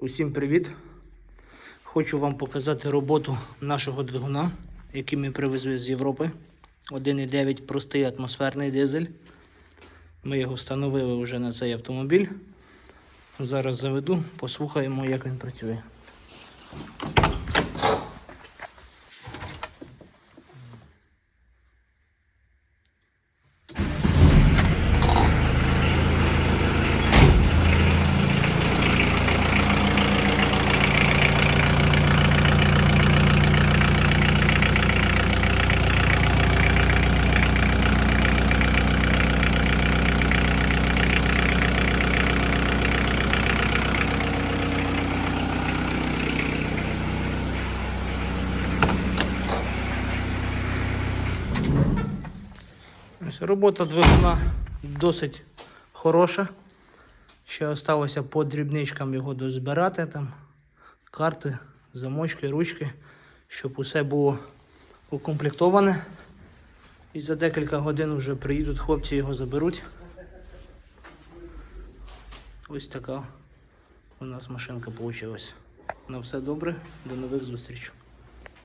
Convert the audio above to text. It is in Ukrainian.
Усім привіт! Хочу вам показати роботу нашого двигуна, який ми привезли з Європи. 1,9 простий атмосферний дизель. Ми його встановили вже на цей автомобіль. Зараз заведу, послухаємо, як він працює. Ось Робота двигуна досить хороша. Ще залишилося по дрібничкам його дозбирати, там карти, замочки, ручки, щоб усе було укомплектоване. І за декілька годин вже приїдуть хлопці його заберуть. Ось така у нас машинка вийшла. На все добре, до нових зустрічей.